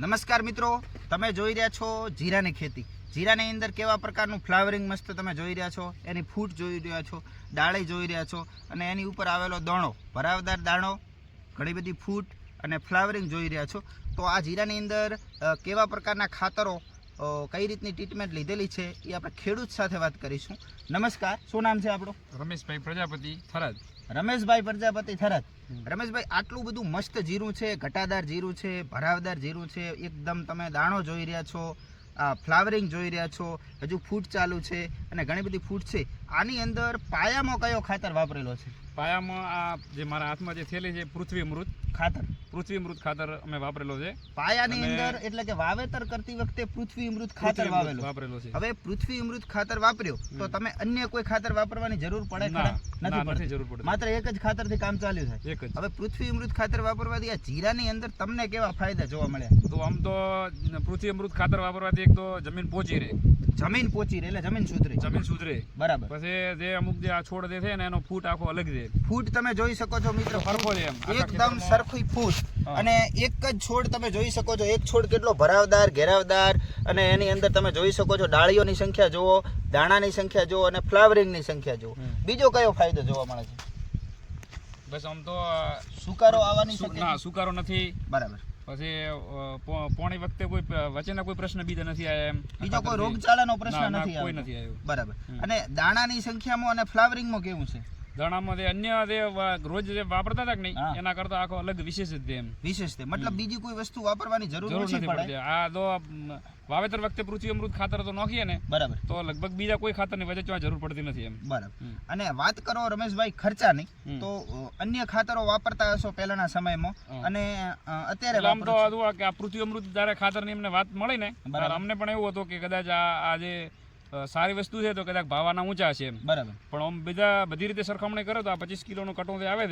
નમસ્કાર મિત્રો, તમે જોઈ રહ્યા છો જીરાની ખેતી. જીરાની અંદર કેવા પ્રકારનું ફ્લાવરિંગ મસ્ત તમે જોઈ રહ્યા છો? એની ફૂટ જોઈ રહ્યા છો, ડાળી જોઈ રહ્યા છો, અને એની ઉપર આવેલો દાણો, ભરાવદાર દાણો, ઘણી બધી ફૂટ અને ફ્લાવરિંગ જોઈ રહ્યા છો. તો આ જીરાની અંદર કેવા પ્રકારના ખાતરો કઈ રીતની ટ્રીટમેન્ટ લીધેલી છે એ આપણે ખેડૂત સાથે વાત કરીશું. નમસ્કાર શું નામ છે આપણું? રમેશભાઈ પ્રજાપતિ થરાદ. રમેશભાઈ પ્રજાપતિ થરાદ. રમેશભાઈ આટલું બધું મસ્ત જીરું છે ઘટાદાર જીરું છે ભરાવદાર જીરું છે એકદમ તમે દાણો જોઈ રહ્યા છો આ ફ્લાવરિંગ જોઈ રહ્યા છો હજુ ફૂટ ચાલુ છે અને ઘણી બધી ફૂટ છે. આની અંદર પાયામાં કયો ખાતર વાપરેલો છે? પાયામાં આ જે મારા હાથમાં જે થેલી છે પૃથ્વી મૃત ખાતર. પૃથ્વી મૃત ખાતર અમે વાપરેલો છે. પાયાની અંદર એટલે કે વાવેતર કરતી વખતે પૃથ્વી મૃત ખાતર વાવેલો. વાપરેલો છે. હવે પૃથ્વી મૃત ખાતર વાપર્યો તો તમે અન્ય કોઈ ખાતર વાપરવાની જરૂર પડે નથી પડતી. જરૂર પડે માત્ર એક જ ખાતરથી કામ ચાલ્યું થાય. એક જ. હવે પૃથ્વી મૃત ખાતર વાપરવાથી આ જીરાની અંદર તમને કેવા ફાયદા જોવા મળ્યા? તો આમ તો પૃથ્વી અમૃત ખાતર વાપરવાથી એક તો જમીન પોચી રહે. જમીન પોચી રહે એટલે જમીન સુધરી. જમીન સુધરે. બરાબર. પછી જે અમુક જે આ છોડ જે છે ને એનો ફૂટ આખો અલગ છે ફૂટ તમે જોઈ શકો છો મિત્રો. સરખો છે એકદમ સરખી ફૂટ. અને એક જ છોડ તમે જોઈ શકો છો. એક છોડ કેટલો ભરાવદાર ઘેરાવદાર અને એની અંદર તમે જોઈ શકો છો ડાળીઓની સંખ્યા જુઓ દાણાની સંખ્યા જુઓ અને ફ્લાવરિંગની સંખ્યા જુઓ. બીજો કયો ફાયદો જોવા મળે છે? બસ આમ તો સુકારો આવવાની ના સુકારો નથી. બરાબર. પછી પોણી વખતે કોઈ વચ્ચેના કોઈ પ્રશ્ન બીજા નથી આવ્યા એમ? બીજો કોઈ. રોગચાળાનો પ્રશ્ન નથી કોઈ નથી આવ્યો. બરાબર. અને દાણાની સંખ્યામાં અને ફ્લાવરિંગમાં કેવું છે? દાણામાં જે અન્ય જે રોજ જે વાપરતા હતા કે નહીં એના કરતા આખો અલગ વિશેષ જ એમ. વિશેષ છે. મતલબ બીજી કોઈ વસ્તુ વાપરવાની જરૂર નથી પડે. પડતી. આ તો વાવેતર વખતે પૃથ્વી અમૃત ખાતર તો નાખીએ ને બરાબર. તો લગભગ બીજા કોઈ ખાતરની વચ્ચે જરૂર પડતી નથી એમ. બરાબર. અને વાત કરો રમેશભાઈ ખર્ચાની. તો અન્ય ખાતરો વાપરતા હશો પહેલાના સમયમાં? અને અત્યારે આમ તો હતું કે આ પૃથ્વી અમૃત જ્યારે ખાતરની અમને વાત મળી ને અમને પણ એવું હતું કે કદાચ આ આજે સારી વસ્તુ છે તો કદાચ ભાવાના ઊંચા છે બરાબર. પણ આમ બીજા બધી રીતે સરખામણી કરો તો આ પચીસ કિલોનો કટો જે આવે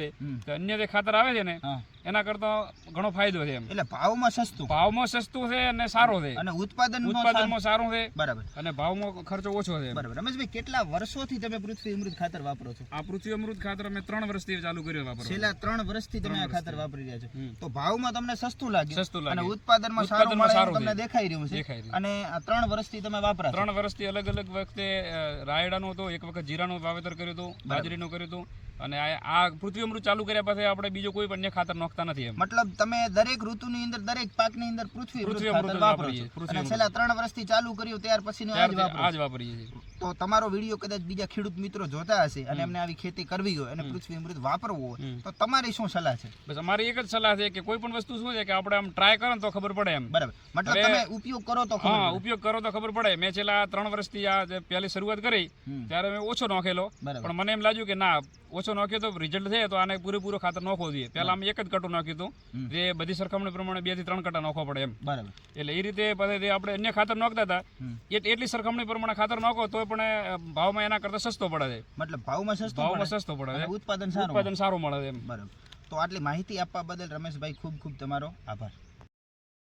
છે અન્ય જે ખાતર આવે છે ને એના કરતા ઘણો ફાયદો છે એમ. એટલે ભાવમાં સસ્તું. ભાવમાં સસ્તું છે અને સારો છે. અને ઉત્પાદન ઉત્પાદનમાં સારું. છે. બરાબર. અને ભાવમાં ખર્ચો ઓછો છે બરાબર. રમેશભાઈ કેટલા વર્ષોથી તમે પૃથ્વી અમૃત ખાતર વાપરો છો? આ પૃથ્વી અમૃત ખાતર અમે ત્રણ વર્ષથી ચાલુ કર્યું વાપરો છેલ્લા ત્રણ વર્ષથી તમે આ ખાતર વાપરી રહ્યા છો. તો ભાવમાં તમને સસ્તું લાગે સસ્તું અને ઉત્પાદનમાં સારું મળે તમને દેખાઈ રહ્યું છે. અને આ ત્રણ વર્ષથી તમે વાપરા ત્રણ વર્ષથી અલગ અલગ વખતે રાયડાનું હતું એક વખત જીરાનું વાવેતર કર્યું હતું બાજરીનું કર્યું હતું. અને આ આ પૃથ્વી અમૃત ચાલુ કર્યા પછી આપણે બીજો કોઈ પણ ખાતર ખાતર નાખતા નથી મતલબ તમે દરેક ઋતુની અંદર દરેક પાકની અંદર પૃથ્વી પૃથ્વી અમૃત વાપરો છો અને છેલ્લા ત્રણ વર્ષથી ચાલુ કર્યું ત્યાર પછી આજ વાપરીએ છીએ. તો તમારો વીડિયો કદાચ બીજા ખેડૂત મિત્રો જોતા હશે અને એમને આવી ખેતી કરવી હોય અને પૃથ્વી અમૃત વાપરવું હોય તો તમારી શું સલાહ છે? બસ અમારી એક જ સલાહ છે કે કોઈ પણ વસ્તુ શું છે કે આપણે આમ ટ્રાય કરો તો ખબર પડે એમ. બરાબર. મતલબ તમે ઉપયોગ કરો તો હા ઉપયોગ કરો તો ખબર પડે. મેં છેલ્લા ત્રણ વર્ષથી આ પહેલી શરૂઆત કરી ત્યારે મેં ઓછો નાખેલો. પણ મને એમ લાગ્યું કે ના ઓછો નાખ્યો તો રિઝલ્ટ છે તો આને પૂરેપૂરો ખાતર નાખવો જોઈએ. પહેલા અમે એક જ કટું નાખ્યું હતું. જે બધી સરખામણી પ્રમાણે બેથી ત્રણ કાંટા નાખવા પડે એમ. બરાબર. એટલે એ રીતે પછી આપણે અન્ય ખાતર નાખતા હતા. એટલી સરખામણી પ્રમાણે ખાતર નાખો તો પણ ભાવમાં એના કરતા સસ્તો પડે છે. મતલબ ભાવમાં સસ્તો ભાવમાં સસ્તો પડે છે. ઉત્પાદન સારું ઉત્પાદન સારું મળે છે એમ. બરાબર. તો આટલી માહિતી આપવા બદલ રમેશભાઈ ખૂબ ખૂબ તમારો આભાર.